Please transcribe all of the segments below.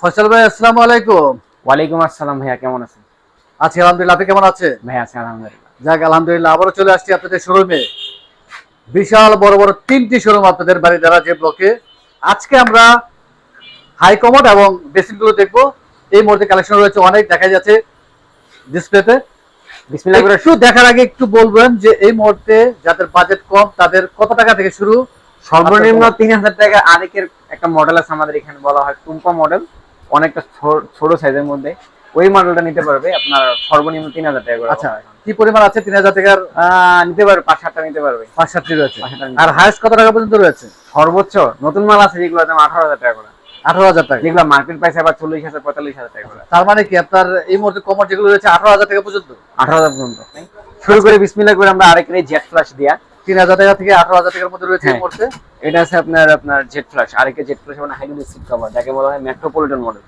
ফসল ভাই আসসালামু আলাইকুম। ওয়ালাইকুম আসসালাম ভাইয়া কেমন আছেন? আছি আলহামদুলিল্লাহ আপনি কেমন আছেন? ভাইয়া আছি আলহামদুলিল্লাহ। যাক আলহামদুলিল্লাহ আবারও চলে আসছি আপনাদের শোরুমে। বিশাল বড় বড় তিনটি শোরুম আপনাদের বাড়ি দ্বারা যে ব্লকে। আজকে আমরা হাই কমোড এবং বেসিনগুলো দেখব। এই মুহূর্তে কালেকশন রয়েছে অনেক দেখা যাচ্ছে ডিসপ্লেতে। একটু দেখার আগে একটু বলবেন যে এই মুহূর্তে যাদের বাজেট কম তাদের কত টাকা থেকে শুরু? সর্বনিম্ন তিন হাজার টাকা আরেকের একটা মডেল আছে আমাদের এখানে বলা হয় টুম্পা মডেল অনেকটা ছোট সাইজের মধ্যে। ওই মডেলটা নিতে পারবে আপনার সর্বনিম্ন তিন হাজার টাকা করে আচ্ছা কি পরিমাণ আছে তিন হাজার টাকার? নিতে পারবে পাঁচ সাতটা নিতে পারবে। পাঁচ সাতটি রয়েছে। পাঁচ আর হাইস্ট কত টাকা পর্যন্ত রয়েছে? সর্বোচ্চ নতুন মাল আছে যেগুলো দাম আঠারো হাজার টাকা করে। আঠারো হাজার টাকা। যেগুলো মার্কেট প্রাইস আবার চল্লিশ হাজার পঁয়তাল্লিশ হাজার টাকা করে। তার মানে কি আপনার এই মুহূর্তে কমর যেগুলো রয়েছে আঠারো হাজার টাকা পর্যন্ত? আঠারো হাজার পর্যন্ত। শুরু করে বিসমিল্লাহ করে আমরা আরেকটা জেট ফ্ল্যাশ দিয়া। তিন হাজার টাকা থেকে আঠারো হাজার টাকার মধ্যে রয়েছে হ্যাঁ। এটা আছে আপনার আপনার জেট ফ্ল্যাশ জেট ফ্ল্যাশ মানে হাইড্রোলিক সিট কভার যাকে বলা হয় metropolitan model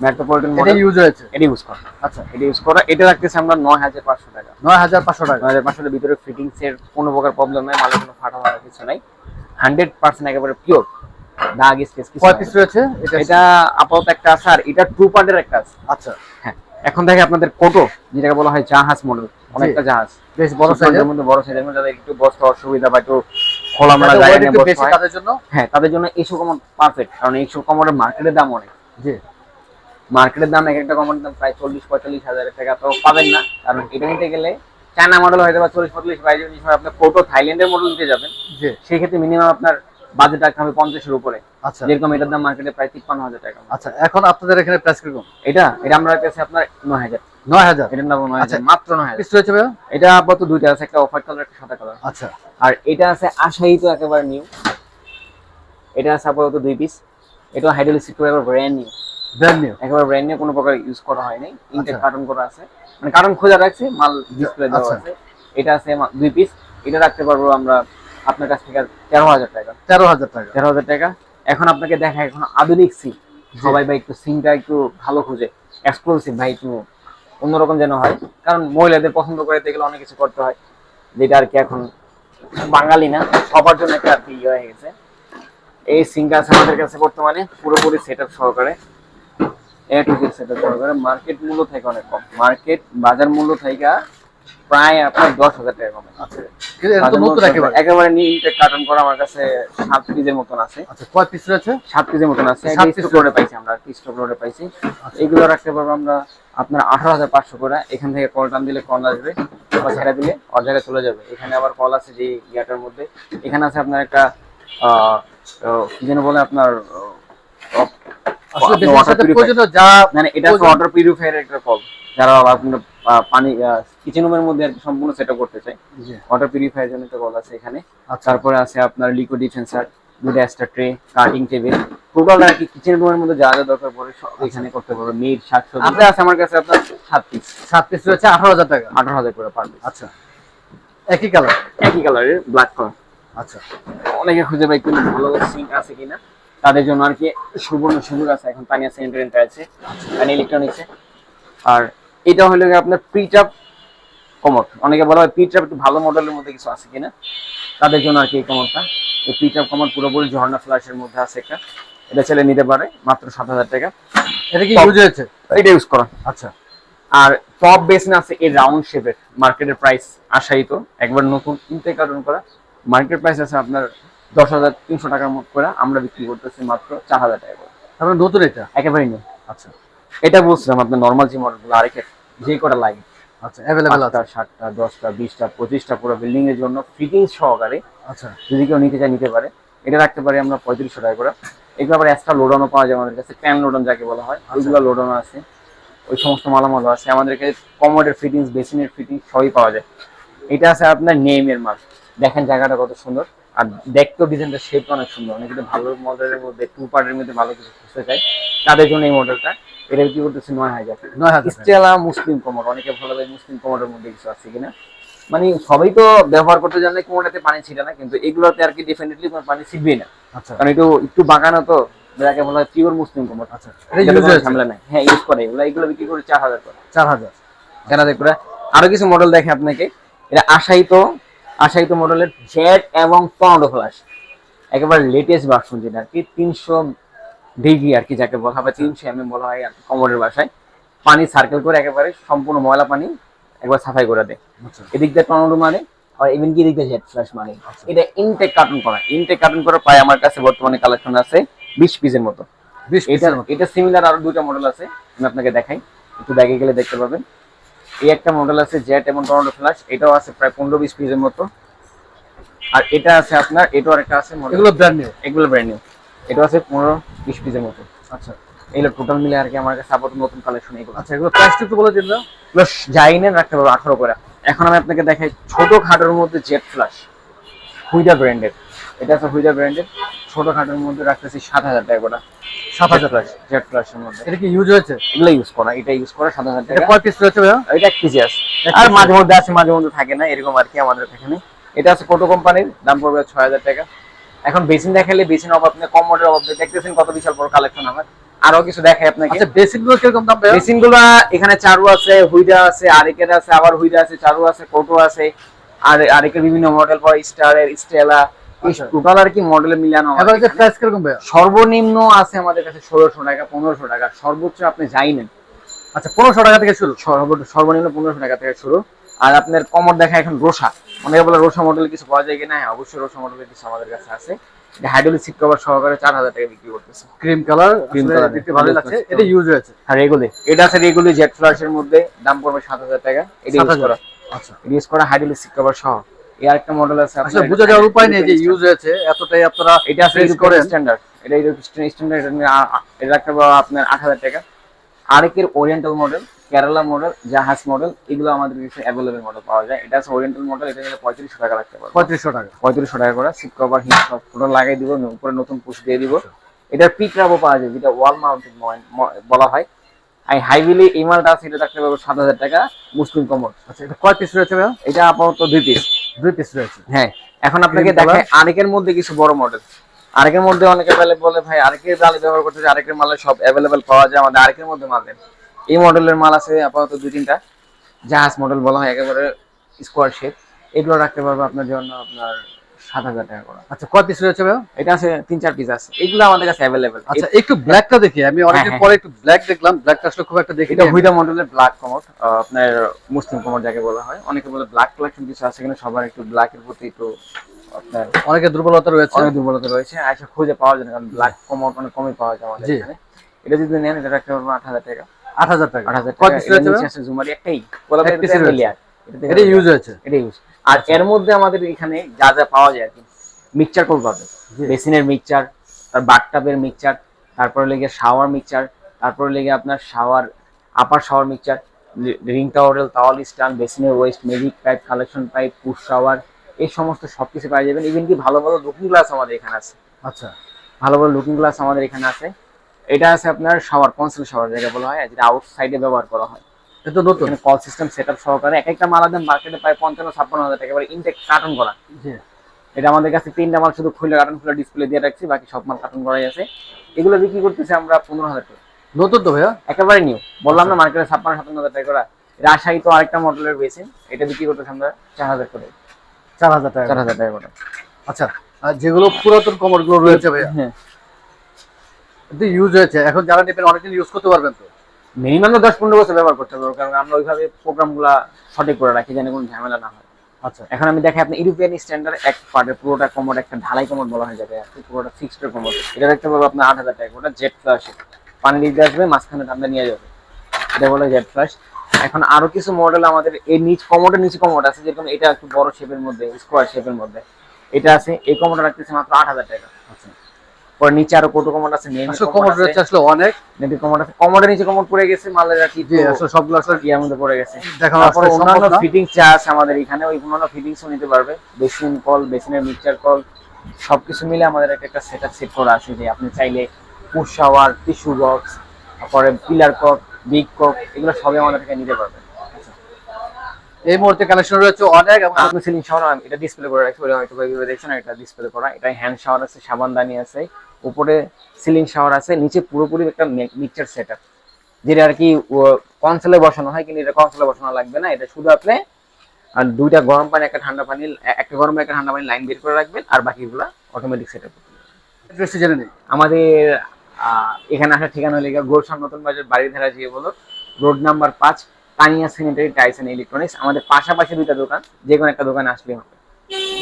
metropolitan model use হয়েছে। এটা ইউজ করা। আচ্ছা। এটা ইউজ করা এটা রাখতেছি আমরা নয় হাজার পাঁচশো টাকা। নয় হাজার পাঁচশো টাকা। নয় হাজার পাঁচশো ভিতরে ফিটিংস এর কোনো প্রকার প্রবলেম নাই মালের কোনো ফাটা ফাটা কিছু নাই। হান্ড্রেড পার্সেন্ট একেবারে পিওর দাগ স্কেচ কয় পিস রয়েছে? এটা এটা আপাতত একটা আছে আর এটা টু পার্টের একটা আছে। আচ্ছা। হ্যাঁ। এখন দেখে আপনাদের কোটো যেটাকে বলা হয় জাহাজ মডেল অনেকটা জাহাজ। বেশ বড় সাইজের মধ্যে বড় সাইজের মধ্যে যাদের একটু বসতে অসুবিধা বা একটু খোলামেলা জায়গা নিয়ে বসতে তাদের জন্য? হ্যাঁ তাদের জন্য এইসব কমন পারফেক্ট কারণ এইসব কমনের মার্কেটের দাম অনেক। জি। মার্কেটের দাম এক একটা কমনের দাম প্রায় চল্লিশ পঁয়তাল্লিশ হাজার টাকা তো পাবেন না। কারণ এটা নিতে গেলে চায়না মডেল হয়তো বা চল্লিশ পঁয়তাল্লিশ বাইশ হয় আপনার কোটো থাইল্যান্ডের মডেল নিতে যাবেন। সেই ক্ষেত্রে মিনিমাম আপনার বাজেট রাখতে হবে পঞ্চাশের উপরে। আচ্ছা। যেরকম এটার দাম মার্কেটে প্রায় তিপ্পান্ন হাজার টাকা। আচ্ছা এখন আপনাদের এখানে প্রাইস কীরকম? এটা এটা আমরা কাছে আপনার নয় হাজার। নয় হাজার। এটার দাম নয় আচ্ছা। হাজার মাত্র নয় হাজার। পিস রয়েছে এটা আপাতত দুইটা আছে একটা অফার কালার একটা সাদা কালার। আচ্ছা। আর এটা আছে আশাই তো একেবারে নিউ। এটা আছে আপাতত দুই পিস। এটা হাইড্রোলিক সিট একেবারে ব্র্যান্ড নিউ ব্র্যান্ড নিউ একেবারে ব্র্যান্ড নিউ কোনো প্রকার ইউজ করা হয়নি ইনটেক। কার্টন করা আছে। মানে কার্টন খোঁজা রাখছে মাল ডিসপ্লে দেওয়া। আছে। এটা আছে দুই পিস এটা রাখতে পারব আমরা আপনার কাছ থেকে তেরো হাজার টাকা। তেরো হাজার টাকা। তেরো হাজার টাকা। এখন আপনাকে দেখা এখন আধুনিক সিম সবাই ভাই একটু সিমটা একটু ভালো খুঁজে। এক্সক্লুসিভ ভাই একটু অন্যরকম যেন হয়। কারণ মহিলাদের পছন্দ করে দেখলে অনেক কিছু করতে হয়। যেটা আর কি এখন বাঙালি না, সবার জন্য একটা আর কি ইয়ে হয়ে গেছে। এই সিঙ্গার আমাদের কাছে বর্তমানে, পুরোপুরি সেট আপ সহকারে। এ টু সেট আপ সহকারে। মার্কেট মূল্য থেকে অনেক কম। মার্কেট বাজার মূল্য থেকে প্রায় আপনার দশ হাজার টাকা কমে একেবারে? ইনটেক কার্টন করা আমার কাছে সাত পিসের মতন আছে। আচ্ছা কয় পিস রয়েছে? সাত পিসের মতন আছে। সাত লোডে পাইছি আমরা স্টক লোডে পাইছি। এগুলো রাখতে পারব আমরা আপনার আঠারো হাজার পাঁচশো করে। এখান থেকে কল টান দিলে কল আসবে বা ছেড়ে দিলে ওর জায়গায় চলে যাবে। এখানে আবার কল আছে যে ইয়াটার মধ্যে। এখানে আছে আপনার একটা কি যেন বলে আপনার যা মানে এটা ওয়াটার পিউরিফায়ার একটা কল যারা আপনার পানি কিচেন রুমের মধ্যে আর কি সম্পূর্ণ সেটআপ করতে জি। ওয়াটার পিউরিফায়ার জন্য একটা কল আছে এখানে। আচ্ছা। তারপরে আছে আপনার লিকুইড ডিফেন্সার দুটো extra tray cutting table total আর কি কিচেন রুমের মধ্যে যা যা দরকার পড়ে সব এখানে করতে পারবে। মিট শাকসবজি। আপনি আছে আমার কাছে আপনার সাত পিস সাত পিস রয়েছে আঠারো হাজার টাকা। আঠারো হাজার করে পার আচ্ছা। একই কালার একই কালারের ব্ল্যাক কালার আচ্ছা। অনেকে খুঁজে পাই কিন্তু ভালো সিঙ্ক আছে কিনা। তাদের জন্য আর কি সুবর্ণ সুযোগ আছে। এখন তানিয়া সেন্টারেন্ট আছে। তানি ইলেকট্রনিক্সে আর এটা হলো আপনার প্রিটাপ কমোড অনেকে বলা হয় প্রিটাপ একটু ভালো মডেলের মধ্যে কিছু আছে কিনা? তাদের জন্য আর কি এই কমোডটা এই প্রিটাপ কমোড পুরোপুরি ঝর্ণা ফ্ল্যাশের মধ্যে আছে একটা। এটা ছেলে নিতে পারে মাত্র সাত হাজার টাকা। এটা কি ইউজ হয়েছে? এটা ইউজ করা। আচ্ছা। আর টপ বেসন আছে এই রাউন্ড শেপের মার্কেটের প্রাইস আশায়িত। একবার নতুন ইনটেক কার্টন করা। মার্কেট প্রাইস আছে আপনার দশ হাজার তিনশো টাকার মতো করে। আমরা বিক্রি করতেছি মাত্র চার হাজার টাকা করে। তারপরে নতুন এটা? একেবারেই নেই আচ্ছা। এটা বলছিলাম আপনার নর্মাল যে মডেলগুলো আরেকে যে কটা লাগে আচ্ছা অ্যাভেলেবেল আছে। সাতটা দশটা বিশটা পঁচিশটা পুরো বিল্ডিং এর জন্য ফিটিং সহকারে আচ্ছা। যদি কেউ নিতে চায় নিতে পারে। এটা রাখতে পারি আমরা পঁয়ত্রিশশো টাকা করে। এগুলো আবার এক্সট্রা লোডানো পাওয়া যায় আমাদের কাছে প্যান লোডন যাকে বলা হয় ওইগুলো লোডানো আছে। ওই সমস্ত মালামালও আছে। আমাদের কাছে কমোডের ফিটিংস বেসিনের ফিটিংস সবই পাওয়া যায়। এটা আছে আপনার নেমের মাল দেখেন জায়গাটা কত সুন্দর। আর দেখতেও ডিজাইনটা শেপ অনেক সুন্দর। অনেক ভালো মডেলের মধ্যে টু পার্টের মধ্যে ভালো কিছু খুঁজতে চাই। তাদের জন্য এই মডেলটা এটা বিক্রি করতেছে নয় হাজার। নয় হাজার। স্টেলা মুসলিম কমোড অনেকে ভালো লাগে মুসলিম কমোডের মধ্যে কিছু আছে কিনা? মানে সবাই তো ব্যবহার করতে জানলে কোমোটাতে পানি ছিটে না কিন্তু এগুলোতে আর কি ডেফিনেটলি পানি ছিটবেই না। আচ্ছা। কারণ একটু একটু বাগানো তো যাকে বলা হয় পিওর মুসলিম কমোড আচ্ছা ইউজ ঝামেলা নাই। হ্যাঁ ইউজ করে। এগুলো এগুলো বিক্রি করে চার হাজার করে। চার হাজার। কেনা দেখবে আরও কিছু মডেল দেখে আপনাকে। এটা আশায়িত আশায়িত মডেলের জেড এবং ফ্লাশ একেবারে লেটেস্ট ভার্সন যেটা আর কি। তিনশো ডিগি আর কি যাকে বলা হয় তিনশো এম বলা হয় আর কি কমরের বাসায়। পানি সার্কেল করে একেবারে সম্পূর্ণ ময়লা পানি একবার সাফাই করে দেয়। আচ্ছা। এদিক দিয়ে টর্নেডো মানে আর ইভেন কি এদিক দিয়ে জেট ফ্ল্যাশ মানে এটা ইনটেক কার্টুন করা। ইনটেক কার্টুন করা প্রায় আমার কাছে বর্তমানে কালেকশন আছে বিশ পিসের মতো। এটা এটা সিমিলার আরও দুটো মডেল আছে আমি আপনাকে দেখাই। একটু ব্যাগে গেলে দেখতে পাবেন। এই একটা মডেল আছে জেট এবং টর্নেডো ফ্ল্যাশ এটাও আছে প্রায় পনেরো বিশ পিসের মতো। আর এটা আছে আপনার এটাও একটা আছে মডেল এগুলো ব্র্যান্ড নিউ এগুলো ব্র্যান্ড নিউ এটা আছে পনেরো বিশ পিসের মতো। আচ্ছা। এগুলো টোটাল মিলে আর কি আমার কাছে আপাতত নতুন কালেকশন এগুলো। আচ্ছা এগুলো প্রাইসটা একটু বলে দিন প্লাস যাই নেন রাখতে পারব আঠারো করে। এখন আমি আপনাকে দেখাই ছোট খাটোর মধ্যে জেট ফ্ল্যাশ হুইডা ব্র্যান্ডের এটা আছে হুইডা ব্র্যান্ডের ছোট খাটোর মধ্যে রাখতেছি সাত হাজার টাকা সাত হাজার টাকা জেট ফ্ল্যাশের মধ্যে। এটা কি ইউজ হয়েছে? এগুলো ইউজ করা এটা ইউজ করা সাত হাজার টাকা। কয় পিস রয়েছে এটা এক কেজি আছে আর মাঝে মধ্যে আছে মাঝে মধ্যে থাকে না এরকম আর কি আমাদের এখানে। এটা আছে কোটো কোম্পানির দাম পড়বে ছয় হাজার টাকা। এখন বেসিন দেখালে বেসিন অভাব নেই কম মডেল অভাব নেই। দেখতেছেন কত বিশাল বড় কালেকশন আমার। আরও কিছু দেখাই আপনাকে। আচ্ছা বেসিকগুলো কীরকম দাম ভাইয়া? বেসিনগুলো এখানে চারু আছে হুইডা আছে আরেকের আছে আবার হুইডা আছে চারু আছে কোটো আছে আর আরেকের বিভিন্ন মডেল পর স্টারের স্টেলা। আচ্ছা। টোটাল আর কি মডেলে মিলানো। এবার যে প্রাইস কীরকম ভাইয়া? সর্বনিম্ন আছে আমাদের কাছে ষোলোশো টাকা পনেরোশো টাকা। সর্বোচ্চ আপনি যাই নেন। আচ্ছা পনেরোশো টাকা থেকে শুরু। সর্বনিম্ন পনেরোশো টাকা থেকে শুরু। আর আপনার কমর দেখা এখন রোসা। অনেকে বলে রোসা মডেল কিছু পাওয়া যায় কিনা? হ্যাঁ অবশ্যই রোসা মডেলের কিছু আমাদের কাছে আছে। হাইড্রোলিক সিট কভার সহকারে চার হাজার টাকা বিক্রি করতেছে। ক্রিম কালার ক্রিম কালার দেখতে ভালো ভালো লাগছে। লাগছে। এটা ইউজ হয়েছে। আর রেগুলি এটা আছে রেগুলি জেট ফ্লাশের মধ্যে। দাম পড়বে সাত হাজার টাকা। এটা ইউজ 7,000 করা। আচ্ছা। ইউজ করা হাইড্রোলিক সিট কভার সহ। এই আরেকটা মডেল আছে আসলে বোঝা যাওয়ার উপায় নেই যে ইউজ হয়েছে। এতটাই আপনারা এটা আছে স্ট্যান্ডার্ড এটা স্ট্যান্ডার্ড এটা নিয়ে আ- আ- এটা রাখতে পারব আপনার আট হাজার টাকা। আরেকের ওরিয়েন্টাল মডেল কেরালা মডেল জাহাজ মডেল এগুলো আমাদের কাছে অ্যাভেলেবেল মডেল পাওয়া যায়। এটা আছে ওরিয়েন্টাল মডেল এটা নিলে পঁয়ত্রিশশো টাকা রাখতে পারব। পঁয়ত্রিশশো টাকা। পঁয়ত্রিশশো টাকা করে সিট কভার হিট সব পুরো লাগাই দিব উপরে নতুন পুশ দিয়ে দিব। এটার পিক রাবও পাওয়া যায় যেটা ওয়াল মাউন্টেড বলা হয়। আর হাইভিলি এই মালটা আছে এটা রাখতে পারব সাত হাজার টাকা মুসলিম কমর আচ্ছা এটা কয় পিস রয়েছে এটা আপাতত দুই পিস দুই পিস রয়েছে। হ্যাঁ এখন আপনাকে Cream colour? দেখে আরেকের মধ্যে কিছু বড় মডেল আরেকের মধ্যে অনেকে বলে বলে ভাই আরেকের মাল ব্যবহার করতে চাই, আরেকের মালে সব অ্যাভেলেবেল পাওয়া যায় আমাদের আরেকের মধ্যে মাল দেন। এই মডেলের মাল আছে আপাতত দুই তিনটা। জাহাজ মডেল বলা হয় একেবারে স্কোয়ার শেপ এগুলো রাখতে পারব আপনার জন্য আপনার সাত হাজার টাকা করে। আচ্ছা কয় পিস রয়েছে ভাইয়া এটা আছে তিন চার পিস আছে। এগুলো আমাদের কাছে অ্যাভেলেবেল আচ্ছা একটু ব্ল্যাকটা দেখি। আমি অনেকদিন হ্যাঁ, পরে একটু ব্ল্যাক দেখলাম। ব্ল্যাকটা আসলে খুব একটা দেখি এটা হুইডা মডেলের ব্ল্যাক কমোড আপনার মুসলিম কমোড যাকে বলা হয়। অনেকে বলে ব্ল্যাক কালেকশন কিছু আছে কিনা সবার একটু ব্ল্যাকের প্রতি একটু আপনার অনেকের দুর্বলতা রয়েছে। অনেক দুর্বলতা রয়েছে আচ্ছা খুঁজে পাওয়া যায় না কারণ ব্ল্যাক কমোড অনেক কমই পাওয়া যায় আমাদের এখানে। এটা যদি নেন এটা রাখতে পারব আট হাজার টাকা। আট হাজার টাকা। আট হাজার টাকা। জুমারি একটাই। এটা ইউজ হয়েছে। এটা ইউজ আর এর মধ্যে আমাদের এখানে যা যা পাওয়া যায় আর কি। মিক্সচার কোল পাবে বেসিনের মিক্সচার তার বাথটাবের মিক্সচার তারপরে লেগে শাওয়ার মিক্সচার তারপরে লেগে আপনার shower upper shower mixture ring towel rail towel stand বেসিনের waste magic pipe collection pipe push shower এই সমস্ত সবকিছু পাওয়া যাবেন ইভেন কি ভালো ভালো লুকিং গ্লাস আমাদের এখানে আছে। আচ্ছা। ভালো ভালো লুকিং গ্লাস আমাদের এখানে আছে। এটা আছে আপনার শাওয়ার কনসেল শাওয়ার যেটা বলা হয় যেটা আউটসাইডে ব্যবহার করা হয়। এটা নতুন। কল সিস্টেম সেটআপ সহকারে এক একটা মালার দাম মার্কেটে প্রায় পঞ্চান্ন ছাপ্পান্ন হাজার টাকা এবার ইনটেক কার্টন করা। এটা আমাদের কাছে তিনটা মাল শুধু খুলে কার্টন খুলে ডিসপ্লে দিয়ে রাখছি বাকি সব মাল কার্টন করাই আছে। এগুলো বিক্রি করতেছি আমরা পনেরো হাজার টাকা। নতুন তো ভাইয়া? একেবারে নিউ বললাম না মার্কেটে ছাপ্পান্ন সাতান্ন হাজার টাকা করা। রাজশাহী তো আরেকটা মডেলের বেসিন এটা বিক্রি করতেছি আমরা চার হাজার করে। চার হাজার টাকা চার হাজার টাকা আচ্ছা আর যেগুলো পুরাতন কমরগুলো রয়েছে ভাইয়া? হ্যাঁ। ইউজ হয়েছে। এখন যারা নেবেন অনেকদিন ইউজ করতে পারবেন তো? মিনিমাম দশ পনেরো বছর ব্যবহার করতে পারব কারণ আমরা ওইভাবে প্রোগ্রামগুলা সঠিক করে রাখি যেন কোনো ঝামেলা না হয়। আচ্ছা। এখন আমি দেখি আপনি ইউরোপিয়ান স্ট্যান্ডার্ড এক পার্টের পুরোটা কমোড একটা ঢালাই কমোড বলা হয়ে যাবে কি, পুরোটা ফিক্সড কমোড এটা দেখতে পাবো আপনার আট হাজার টাকা ওটা জেট ফ্লাশ পানি দিতে আসবে মাঝখানে ঠান্ডা নিয়ে যাবে। এটা বলে জেট ফ্লাশ এখন আরও কিছু মডেল আমাদের এই নিচ কমোডের নিচে কমোড আছে যেরকম এটা একটু বড় শেপের মধ্যে স্কোয়ার শেপের মধ্যে। এটা আছে এই কমোডটা রাখতেছে মাত্র আট হাজার টাকা। আচ্ছা। পরে নিচে আরও কত কমোড আছে? নেই আসলে কমর রয়েছে আসলে অনেক। কমোড আছে। কমোডের নিচে কমোড পড়ে গেছে মালের আর কি আসলে সবগুলো আসলে মধ্যে পড়ে গেছে। তারপরে অন্যান্য না। ফিটিংস যা আছে আমাদের এখানে ওই অন্যান্য ফিটিংসও নিতে পারবে। বেসিন কল বেসিনের মিক্সচার কল সবকিছু মিলে আমাদের একটা একটা সেটআপ সেট করা আছে যে আপনি চাইলে পুশ শাওয়ার টিস্যু বক্স তারপরে পিলার কক বিগ কক এগুলো সবই আমাদের থেকে নিতে পারবে। এই মুহূর্তে কালেকশন রয়েছে অনেক এবং আপনি সিলিং শাওয়ার এটা ডিসপ্লে করে রাখছি ওটা হয়তো ভাবে দেখছেন এটা ডিসপ্লে করা। এটা হ্যান্ড শাওয়ার আছে সাবানদানি আছে উপরে সিলিং শাওয়ার আছে নিচে পুরোপুরি একটা মিক্সচার সেটআপ যেটা আর কি কনসোলে বসানো হয় কিন্তু এটা কনসোলে বসানো লাগবে না এটা শুধু আপনি আর দুইটা গরম পানি একটা ঠান্ডা পানি একটা গরম একটা ঠান্ডা পানি লাইন বের করে রাখবেন আর বাকিগুলো অটোমেটিক সেটআপ অ্যাড্রেসটি জেনে আমাদের এখানে আসার ঠিকানা হলে গোলশান নতুন বাজার বাড়িধারা জিয়ে বলো। রোড নাম্বার পাঁচ Tania sanitary tiles and electronics আমাদের পাশাপাশি দুইটা দোকান যে কোনো একটা দোকানে আসলে হবে।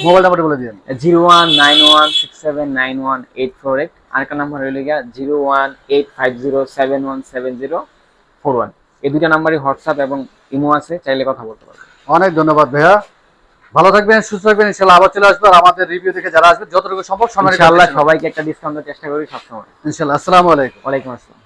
মোবাইল নাম্বারটা বলে দিন zero one nine one six seven nine one eight four eight আরেকটা নাম্বার হইল গিয়া zero one eight five zero seven one seven zero four one এই দুইটা নাম্বারই হোয়াটসঅ্যাপ এবং ইমো আছে চাইলে কথা বলতে পারবেন অনেক ধন্যবাদ ভাইয়া। ভালো থাকবেন সুস্থ থাকবেন ইনশাল্লাহ আবার চলে আসবে আর আমাদের রিভিউ দেখে যারা আসবে যতটুকু সম্ভব ইনশাআল্লাহ সবাইকে একটা ডিসকাউন্টের চেষ্টা করি সবসময়। ইনশাল্লাহ আসসালামু আলাইকুম। ওয়ালাইকুম আসসালাম।